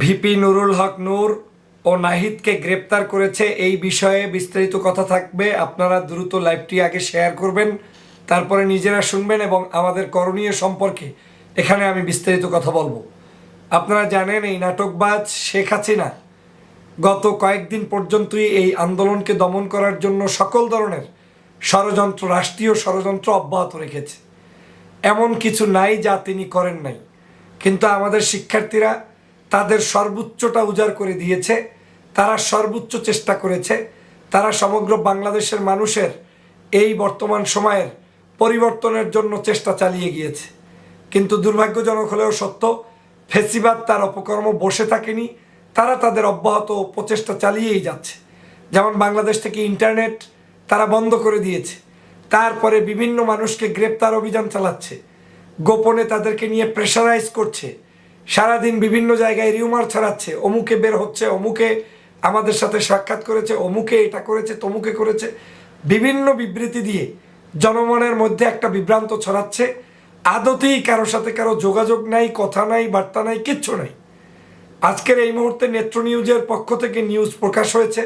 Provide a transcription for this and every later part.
VP Nurul হক নূর ও নাহিদকে গ্রেপ্তার করেছে এই বিষয়ে বিস্তারিত কথা থাকবে। আপনারা দ্রুত লাইভটি আগে শেয়ার করবেন, তারপরে নিজেরা শুনবেন এবং আমাদের করণীয় সম্পর্কে এখানে আমি বিস্তারিত কথা বলব। আপনারা জানেন এই নাটকবাজ শেখ হাসিনা গত কয়েকদিন পর্যন্তই এই আন্দোলনকে দমন করার জন্য সকল ধরনের ষড়যন্ত্র, রাষ্ট্রীয় ষড়যন্ত্র অব্যাহত রেখেছে। এমন কিছু নাই যা তিনি করেন নাই। কিন্তু আমাদের শিক্ষার্থীরা তাদের সর্বোচ্চটা উজাড় করে দিয়েছে, তারা সর্বোচ্চ চেষ্টা করেছে, তারা সমগ্র বাংলাদেশের মানুষের এই বর্তমান সময়ের পরিবর্তনের জন্য চেষ্টা চালিয়ে গিয়েছে। কিন্তু দুর্ভাগ্যজনক হলেও সত্য, ফেসিবাদ তার অপকর্ম বসে থাকেনি, তারা তাদের অব্যাহত প্রচেষ্টা চালিয়েই যাচ্ছে। যেমন বাংলাদেশ থেকে ইন্টারনেট তারা বন্ধ করে দিয়েছে, তারপরে বিভিন্ন মানুষকে গ্রেপ্তার অভিযান চালাচ্ছে, গোপনে তাদেরকে নিয়ে প্রেশারাইজ করছে সারাদিন বিভিন্ন জায়গায় রিউমার ছড়াচ্ছে, অমুকে বের হচ্ছে, অমুকে আমাদের সাথে সাক্ষাৎ করেছে, অমুকে এটা করেছে, তমুকে করেছে। বিভিন্ন বিবৃতি দিয়ে জনমনের মধ্যে একটা বিভ্রান্ত ছড়াচ্ছে। আদতেই কারও সাথে কারও যোগাযোগ নাই, কথা নাই, বার্তা নাই, কিচ্ছু নাই। আজকের এই মুহূর্তে নেত্র নিউজের পক্ষ থেকে নিউজ প্রকাশ হয়েছে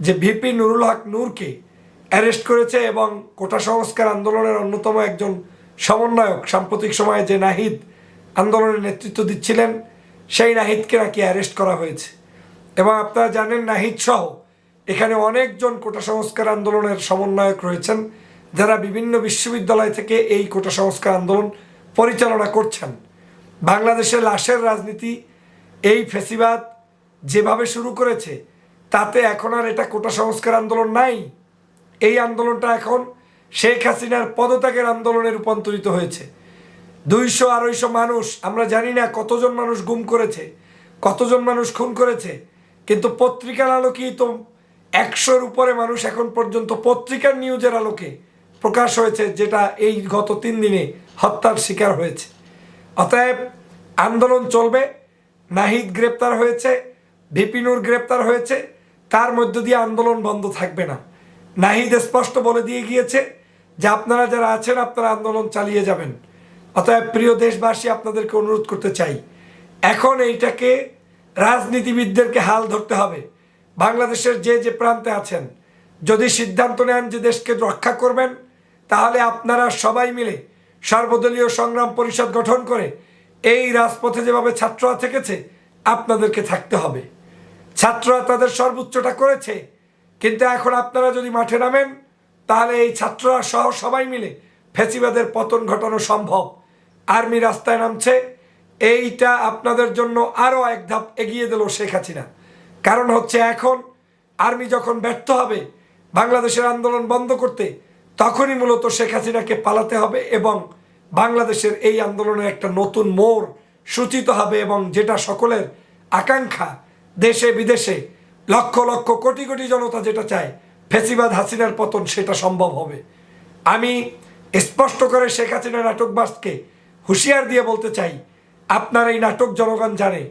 যে ভিপি নুরুল হক নূরকে অ্যারেস্ট করেছে এবং কোটা সংস্কার আন্দোলনের অন্যতম একজন সমন্বয়ক। সাম্প্রতিক সময়ে যে নাহিদ আন্দোলনের নেতৃত্ব দিচ্ছিলেন, সেই নাহিদকে নাকি অ্যারেস্ট করা হয়েছে। এবং আপনারা জানেন, নাহিদ সহ এখানে অনেকজন কোটা সংস্কার আন্দোলনের সমন্বয়ক রয়েছেন, যারা বিভিন্ন বিশ্ববিদ্যালয় থেকে এই কোটা সংস্কার আন্দোলন পরিচালনা করছেন। বাংলাদেশে লাশের রাজনীতি, এই ফেসিবাদ যেভাবে শুরু করেছে, তাতে এখন আর এটা কোটা সংস্কার আন্দোলন নাই। এই আন্দোলনটা এখন শেখ হাসিনার পদত্যাগের আন্দোলনে রূপান্তরিত হয়েছে। দুইশো আড়াইশো মানুষ, আমরা জানি না কতজন মানুষ গুম করেছে, কতজন মানুষ খুন করেছে, কিন্তু পত্রিকার আলোকেই তো একশোর উপরে মানুষ এখন পর্যন্ত পত্রিকার নিউজের আলোকে প্রকাশ হয়েছে, যেটা এই গত তিন দিনে হত্যার শিকার হয়েছে। অতএব আন্দোলন চলবে, নাহিদ গ্রেপ্তার হয়েছে, বিপিনুর গ্রেপ্তার হয়েছে, তার মধ্য দিয়ে আন্দোলন বন্ধ থাকবে না। নাহিদ স্পষ্ট বলে দিয়ে গিয়েছে যে আপনারা যারা আছেন, আপনারা আন্দোলন চালিয়ে যাবেন। অতএব প্রিয় দেশবাসী, আপনাদেরকে অনুরোধ করতে চাই, এখন এইটাকে রাজনীতিবিদদেরকে হাল ধরতে হবে। বাংলাদেশের যে যে প্রান্তে আছেন, যদি সিদ্ধান্ত নেন যে দেশকে রক্ষা করবেন, তাহলে আপনারা সবাই মিলে সর্বদলীয় সংগ্রাম পরিষদ গঠন করে এই রাজপথে যেভাবে ছাত্ররা থেকেছে, আপনাদেরকে থাকতে হবে। ছাত্ররা তাদের সর্বোচ্চটা করেছে, কিন্তু এখন আপনারা যদি মাঠে নামেন, তাহলে এই ছাত্ররা সহ সবাই মিলে ফেসিবাদের পতন ঘটানো সম্ভব। আর্মি রাস্তায় নামছে। এইটা আপনাদের জন্য আরও এক ধাপ এগিয়ে দিল শেখ হাসিনা। কারণ হচ্ছে এখন আর্মি যখন ব্যর্থ হবে, বাংলাদেশের আন্দোলন বন্ধ করতে, তখনই মূলত শেখ হাসিনাকে পালাতে হবে এবং বাংলাদেশের এই আন্দোলনের একটা নতুন মোড় সূচিত হবে এবং যেটা সকলের আকাঙ্ক্ষা, দেশে বিদেশে লক্ষ লক্ষ কোটি কোটি জনতা যেটা চায়, ফেসিবাদ হাসিনার পতন সেটা সম্ভব হবে। আমি স্পষ্ট করে শেখ হাসিনা নাটকবাসকে হুঁশিয়ার দিয়ে বলতে চাই, আপনার এই নাটক জনগণ জানে।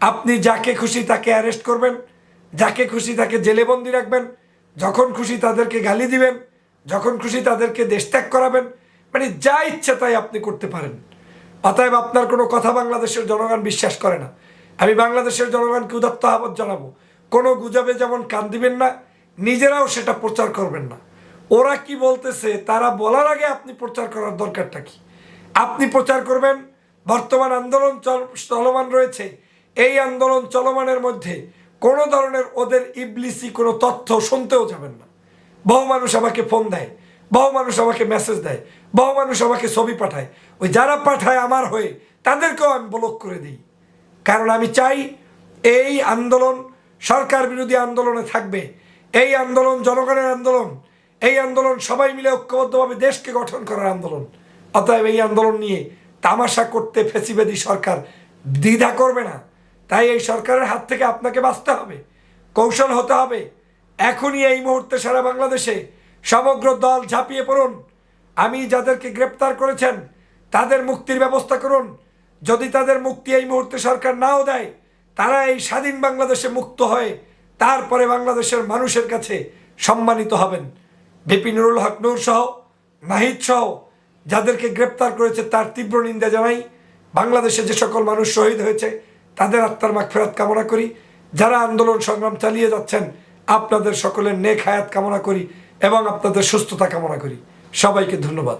আপনি যাকে খুশি তাকে অ্যারেস্ট করবেন, যাকে খুশি তাকে জেলে বন্দি রাখবেন, যখন খুশি তাদেরকে গালি দিবেন, যখন খুশি তাদেরকে দেশ ত্যাগ করাবেন মানে যা ইচ্ছে তাই আপনি করতে পারেন। অতএব আপনার কোনো কথা বাংলাদেশের জনগণ বিশ্বাস করে না। আমি বাংলাদেশের জনগণকে উদাত্ত আহ্বান জানাব, কোনো গুজবে যেমন কান দিবেন না, নিজেরাও সেটা প্রচার করবেন না। ওরা কি বলতেছে, তারা বলার আগে আপনি প্রচার করার দরকারটা কি? আপনি প্রচার করবেন। বর্তমান আন্দোলন চল- চলমান রয়েছে। এই আন্দোলন চলমানের মধ্যে কোনো ধরনের ওদের ইবলিসি কোনো তথ্য শুনতেও যাবেন না। বহু মানুষ আমাকে ফোন দেয়, বহু মানুষ আমাকে মেসেজ দেয়, বহু মানুষ আমাকে ছবি পাঠায়। ওই যারা পাঠায় আমার হয়ে, তাদেরকেও আমি ব্লক করে দিই। কারণ আমি চাই এই আন্দোলন সরকার বিরোধী আন্দোলনে থাকবে। এই আন্দোলন জনগণের আন্দোলন, এই আন্দোলন সবাই মিলে ঐক্যবদ্ধভাবে দেশকে গঠন করার আন্দোলন। অতএব এই আন্দোলন নিয়ে তামাশা করতে ফেসিবেদি সরকার দ্বিধা করবে না। তাই এই সরকারের হাত থেকে আপনাকে বাঁচতে হবে, কৌশল হতে হবে। এখনই এই মুহূর্তে সারা বাংলাদেশে সমগ্র দল ঝাঁপিয়ে পড়ুন। আমি যাদেরকে গ্রেপ্তার করেছেন, তাদের মুক্তির ব্যবস্থা করুন। যদি তাদের মুক্তি এই মুহূর্তে সরকার নাও দেয়, তারা এই স্বাধীন বাংলাদেশে মুক্ত হয়ে তারপরে বাংলাদেশের মানুষের কাছে সম্মানিত হবেন। বিপিনুরুল হক নূর সহ, নাহিদ সহ যাদেরকে গ্রেপ্তার করেছে তার তীব্র নিন্দা জানাই, বাংলাদেশে যে সকল মানুষ শহীদ হয়েছে, তাদের আত্মার মাখ ফেরাত কামনা করি। যারা আন্দোলন সংগ্রাম চালিয়ে যাচ্ছেন, আপনাদের সকলের নেক হায়াত কামনা করি এবং আপনাদের সুস্থতা কামনা করি। সবাইকে ধন্যবাদ।